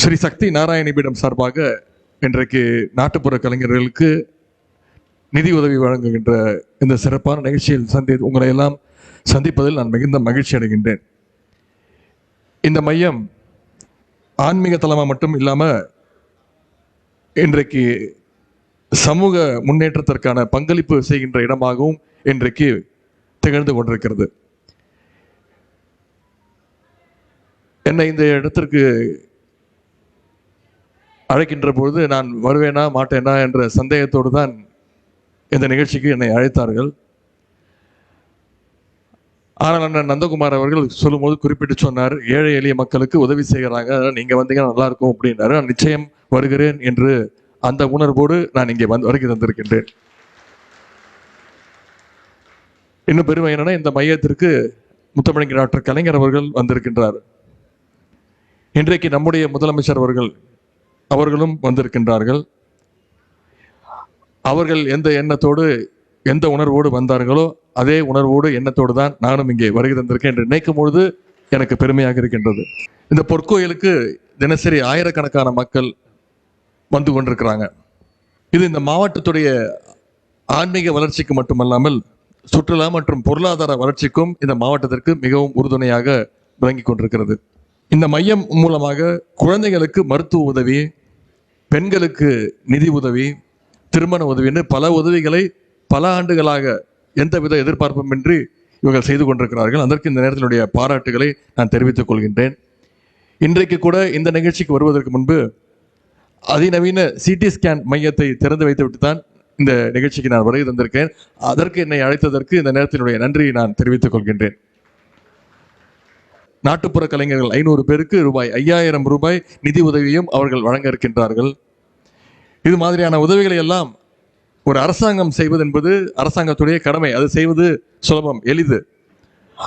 ஸ்ரீ சக்தி நாராயணிபீடம் சார்பாக இன்றைக்கு நாட்டுப்புற கலைஞர்களுக்கு நிதி உதவி வழங்குகின்ற இந்த சிறப்பான நிகழ்ச்சியில் சந்தி உங்களை எல்லாம் சந்திப்பதில் நான் மிகுந்த மகிழ்ச்சி அடைகின்றேன். இந்த மையம் ஆன்மீக தலமாக மட்டும் இல்லாமல் இன்றைக்கு சமூக முன்னேற்றத்திற்கான பங்களிப்பு செய்கின்ற இடமாகவும் இன்றைக்கு திகழ்ந்து கொண்டிருக்கிறது. என்னை இந்த இடத்திற்கு அழைக்கின்ற பொழுது நான் வருவேனா மாட்டேனா என்ற சந்தேகத்தோடு தான் இந்த நிகழ்ச்சிக்கு என்னை அழைத்தார்கள். ஆனால் அண்ணன் நந்தகுமார் அவர்கள் சொல்லும்போது குறிப்பிட்டு சொன்னார் ஏழை எளிய மக்களுக்கு உதவி செய்கிறாங்க. அதனால நீங்கள் வந்தீங்கன்னா நல்லாயிருக்கும் அப்படின்னாரு. நான் நிச்சயம் வருகிறேன் என்று அந்த உணர்வோடு நான் இங்கே வந்து வருகை தந்திருக்கின்றேன். இன்னும் பெருமை என்னன்னா இந்த மையத்திற்கு முத்தமிழங்க டாக்டர் கலைஞர் அவர்கள் வந்திருக்கின்றார். இன்றைக்கு நம்முடைய முதலமைச்சர் அவர்கள் அவர்களும் வந்திருக்கின்றார்கள். அவர்கள் எந்த எண்ணத்தோடு எந்த உணர்வோடு வந்தார்களோ அதே உணர்வோடு எண்ணத்தோடு தான் நானும் இங்கே வருகை தந்திருக்கேன் என்று நினைக்கும் பொழுது எனக்கு பெருமையாக இருக்கின்றது. இந்த பொற்கோயிலுக்கு தினசரி ஆயிரக்கணக்கான மக்கள் வந்து கொண்டிருக்கிறாங்க. இது இந்த மாவட்டத்துடைய ஆன்மீக வளர்ச்சிக்கு மட்டுமல்லாமல் சுற்றுலா மற்றும் பொருளாதார வளர்ச்சிக்கும் இந்த மாவட்டத்திற்கு மிகவும் உறுதுணையாக விளங்கி கொண்டிருக்கிறது. இந்த மையம் மூலமாக குழந்தைகளுக்கு மருத்துவ உதவி பெண்களுக்கு நிதி உதவி திருமண உதவின்னு பல உதவிகளை பல ஆண்டுகளாக எந்தவித எதிர்பார்ப்புமின்றி இவர்கள் செய்து கொண்டிருக்கிறார்கள். அதற்கு இந்த நேரத்தினுடைய பாராட்டுகளை நான் தெரிவித்துக் கொள்கின்றேன். இன்றைக்கு கூட இந்த நிகழ்ச்சிக்கு வருவதற்கு முன்பு அதிநவீன சிடி ஸ்கேன் மையத்தை திறந்து வைத்துவிட்டு தான் இந்த நிகழ்ச்சிக்கு நான் வருகை தந்திருக்கேன் அதற்கு என்னை அழைத்ததற்கு இந்த நேரத்தினுடைய நன்றியை நான் தெரிவித்துக் கொள்கின்றேன். நாட்டுப்புற கலைஞர்கள் ஐநூறு பேருக்கு ரூபாய் ஐயாயிரம் ரூபாய் நிதி உதவியும் அவர்கள் வழங்க இருக்கின்றார்கள். இது மாதிரியான உதவிகளை எல்லாம் ஒரு அரசாங்கம் செய்வது என்பது அரசாங்கத்துடைய கடமை. அது செய்வது சுலபம் எளிது.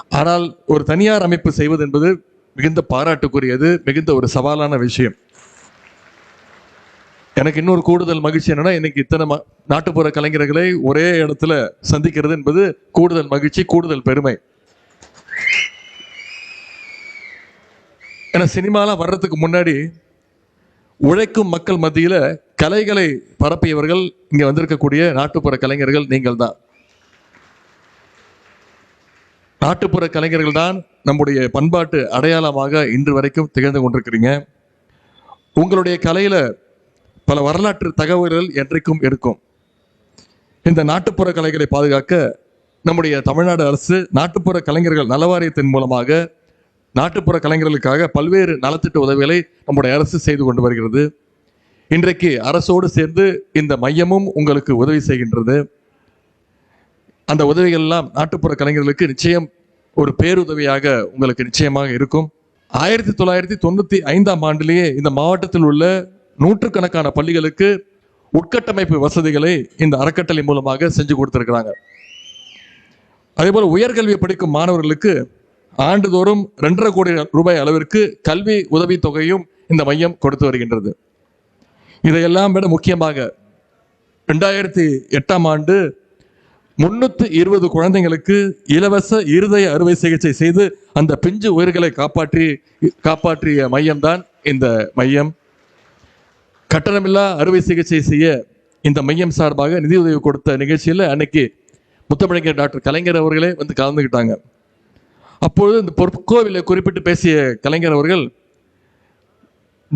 ஆனால் ஒரு தனியார் அமைப்பு செய்வது என்பது மிகுந்த பாராட்டுக்குரியது மிகுந்த ஒரு சவாலான விஷயம். எனக்கு இன்னொரு கூடுதல் மகிழ்ச்சி என்னன்னா இன்னைக்கு இத்தனை நாட்டுப்புற கலைஞர்களை ஒரே இடத்துல சந்திக்கிறது என்பது கூடுதல் மகிழ்ச்சி கூடுதல் பெருமை. ஏன்னா சினிமாலாம் வர்றதுக்கு முன்னாடி உழைக்கும் மக்கள் மத்தியில் கலைகளை பரப்பியவர்கள் இங்கே வந்திருக்கக்கூடிய நாட்டுப்புற கலைஞர்கள் நீங்கள் தான் நாட்டுப்புற கலைஞர்கள் தான் நம்முடைய பண்பாட்டு அடையாளமாக இன்று வரைக்கும் திகழ்ந்து கொண்டிருக்கிறீங்க. உங்களுடைய கலையில் பல வரலாற்று தகவல்கள் என்றைக்கும் இருக்கும். இந்த நாட்டுப்புற கலைகளை பாதுகாக்க நம்முடைய தமிழ்நாடு அரசு நாட்டுப்புற கலைஞர்கள் நலவாரியத்தின் மூலமாக நாட்டுப்புற கலைஞர்களுக்காக பல்வேறு நலத்திட்ட உதவிகளை நம்முடைய அரசு செய்து கொண்டு வருகிறது. இன்றைக்கு அரசோடு சேர்ந்து இந்த மையமும் உங்களுக்கு உதவி செய்கின்றது. அந்த உதவிகள்லாம் நாட்டுப்புற கலைஞர்களுக்கு நிச்சயம் ஒரு பேருதவியாக உங்களுக்கு நிச்சயமாக இருக்கும். ஆயிரத்தி தொள்ளாயிரத்தி தொண்ணூற்றி ஐந்தாம் ஆண்டிலேயே இந்த மாவட்டத்தில் உள்ள நூற்றுக்கணக்கான பள்ளிகளுக்கு உட்கட்டமைப்பு வசதிகளை இந்த அறக்கட்டளை மூலமாக செஞ்சு கொடுத்திருக்கிறாங்க. அதேபோல் உயர்கல்வி படிக்கும் மாணவர்களுக்கு ஆண்டுதோறும் ரெண்டரை கோடி ரூபாய் அளவிற்கு கல்வி உதவித்தொகையும் இந்த மையம் கொடுத்து வருகின்றது. இதையெல்லாம் விட முக்கியமாக ரெண்டாயிரத்தி எட்டாம் ஆண்டு முன்னூத்தி இருபது குழந்தைங்களுக்கு இலவச இருதய அறுவை சிகிச்சை செய்து அந்த பிஞ்சு உயிர்களை காப்பாற்றி காப்பாற்றிய மையம்தான் இந்த மையம். கட்டணமில்லா அறுவை சிகிச்சை செய்ய இந்த மையம் சார்பாக நிதியுதவி கொடுத்த நிகழ்ச்சியில் அன்னைக்கு முத்தமிழங்கர் டாக்டர் கலைஞர் அவர்களே வந்து கலந்துக்கிட்டாங்க அப்பொழுது இந்த பொற்கோவிலை குறிப்பிட்டு பேசிய கலைஞர் அவர்கள்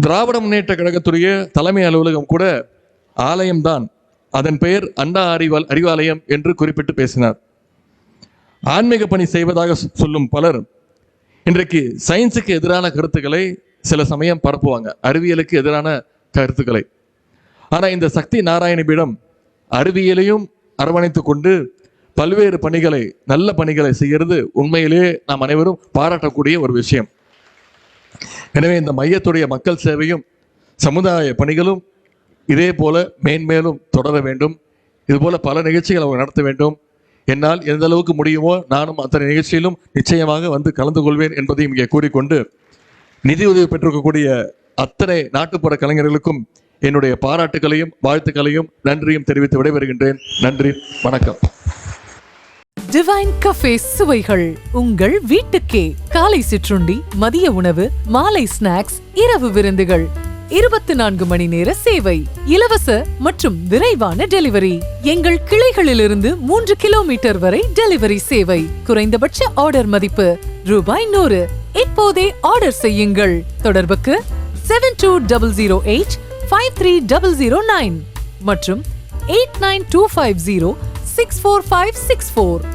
திராவிட முன்னேற்ற கழகத்துடைய தலைமை அலுவலகம் கூட ஆலயம்தான். அதன் பெயர் அண்ணா அறிவால் அறிவாலயம் என்று குறிப்பிட்டு பேசினார். ஆன்மீக பணி செய்வதாக சொல்லும் பலர் இன்றைக்கு சயின்ஸுக்கு எதிரான கருத்துக்களை சில சமயம் பரப்புவாங்க. அறிவியலுக்கு எதிரான கருத்துக்களை. ஆனால் இந்த சக்தி நாராயண பீடம் அறிவியலையும் அரவணைத்து கொண்டு பல்வேறு பணிகளை நல்ல பணிகளை செய்கிறது உண்மையிலேயே நாம் அனைவரும் பாராட்டக்கூடிய ஒரு விஷயம். எனவே இந்த மையத்துடைய மக்கள் சேவையும் சமுதாய பணிகளும் இதே போல மேன்மேலும் தொடர வேண்டும். இதுபோல பல நிகழ்ச்சிகள் அவங்க நடத்த வேண்டும். என்னால் எந்த அளவுக்கு முடியுமோ நானும் அத்தனை நிகழ்ச்சியிலும் நிச்சயமாக வந்து கலந்து கொள்வேன் என்பதையும் இங்கே கூறிக்கொண்டு நிதியுதவி பெற்றிருக்கக்கூடிய அத்தனை நாட்டுப்புற கலைஞர்களுக்கும் என்னுடைய பாராட்டுகளையும் வாழ்த்துக்களையும் நன்றியும் தெரிவித்து விடைபெறுகின்றேன். நன்றி வணக்கம். டிவைன் கஃபே சுவைகள் உங்கள் வீட்டுக்கே. காலை சிற்றுண்டி மதிய உணவு மாலை ஸ்நாக்ஸ் இரவு விருந்துகள். இருபத்தி நான்கு மணி நேர சேவை இலவச மற்றும் விரைவான டெலிவரி. எங்கள் கிளைகளிலிருந்து மூன்று கிலோமீட்டர் வரை டெலிவரி சேவை. குறைந்தபட்ச ஆர்டர் மதிப்பு ரூபாய் நூறு. இப்போதே ஆர்டர் செய்யுங்கள். தொடர்புக்கு seven two double zero eight five three double zero nine மற்றும் eight nine two five zero six four five six four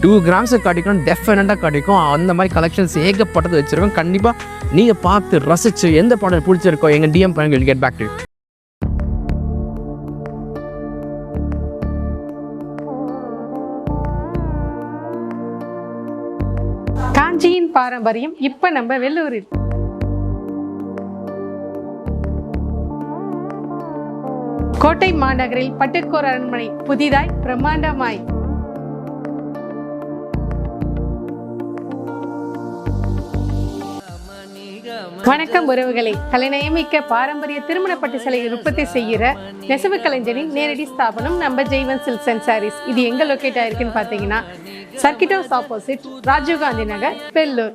two கிராம்ஸை கிடைக்கும் டெஃபினட்டாக கிடைக்கும் அந்த மாதிரி கலெக்ஷன்ஸ் ஏகப்பட்டது வச்சுருக்கோம். கண்டிப்பாக நீங்கள் பார்த்து ரசிச்சு எந்த பாடல் பிடிச்சிருக்கோ எங்கள் டிஎம் பண்ணுங்கள் கெட் பேக் டு காஞ்சியின் பாரம்பரியம் இப்போ நம்ம வெள்ளூரில். கோட்டை மாநகரில் பட்டுக்கோர் அரண்மனை புதிதாய் பிரம்மாண்டமாய். வணக்கம் உறவுகளை. கலைநயமிக்க பாரம்பரிய திருமண பட்டு சிலையை உற்பத்தி செய்கிற நெசவு கலைஞரின் நேரடி ஸ்தாபனம் நம்ம ஜெய்வன் சில்க்ஸ் அண்ட் சாரீஸ். இது எங்க லொக்கேட் ஆயிருக்குன்னு பார்த்தீங்கன்னா circuit house opposite Rajiv Gandhi Nagar Bellur.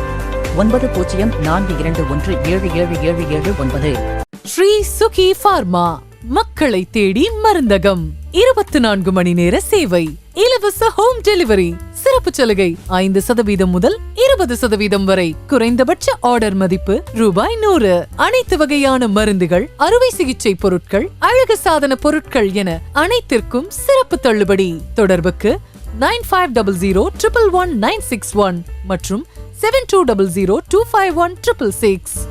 ஒன்பது பூஜ்ஜியம் நான்கு இரண்டு ஒன்று ஏழு ஏழு ஏழு ஏழு ஒன்பது. ஸ்ரீ சுகி ஃபார்மா மக்களை தேடி மருந்தகம். இருபத்தி நான்கு மணி நேர சேவை. இலவச ஹோம் டெலிவரி. சிறப்பு சலுகை ஐந்து சதவீதம் முதல் இருபது சதவீதம் வரை. குறைந்தபட்ச ஆர்டர் மதிப்பு ரூபாய் நூறு. அனைத்து வகையான மருந்துகள் அறுவை சிகிச்சை பொருட்கள் அழகு சாதன பொருட்கள் என அனைத்திற்கும் சிறப்பு தள்ளுபடி. தொடர்புக்கு nine five double zero triple one nine six one மற்றும் 7200 251 666.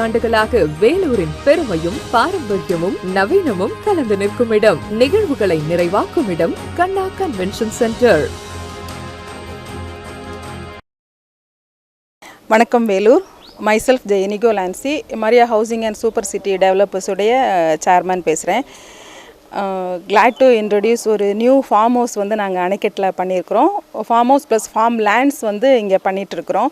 ஆண்டுகளாக வேலூரின் பெருமையும் பாரம்பரியமும் நவீனமும் கலந்து நிற்கும் இடம். நிகழ்வுகளை நிறைவாக்கும் இடம் கண்ணா கன்வென்ஷன் சென்டர் வணக்கம் Vellore. Myself Jeyanico Lancy Maria housing and super city டெவலப்பர்ஸுடைய chairman பேசுகிறேன் கிளாட் டு இன்ட்ரடியூஸ் ஒரு நியூ ஃபார்ம் ஹவுஸ் வந்து நாங்கள் அணைக்கட்டில் பண்ணியிருக்கிறோம். Farm house plus farm lands வந்து இங்கே பண்ணிகிட்ருக்குறோம்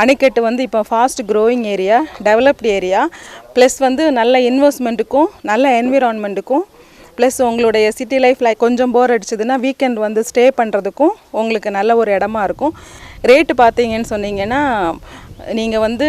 அணைக்கட்டு வந்து இப்போ fast growing area developed area plus வந்து நல்ல இன்வெஸ்ட்மெண்ட்டுக்கும் நல்ல என்விரான்மெண்ட்டுக்கும் ப்ளஸ் உங்களுடைய சிட்டி லைஃப்பில் கொஞ்சம் போர் அடிச்சதுன்னா வீக்கெண்ட் வந்து ஸ்டே பண்ணுறதுக்கும் உங்களுக்கு நல்ல ஒரு இடமா இருக்கும். ரேட்டு பார்த்தீங்கன்னு சொன்னீங்கன்னா நீங்கள் வந்து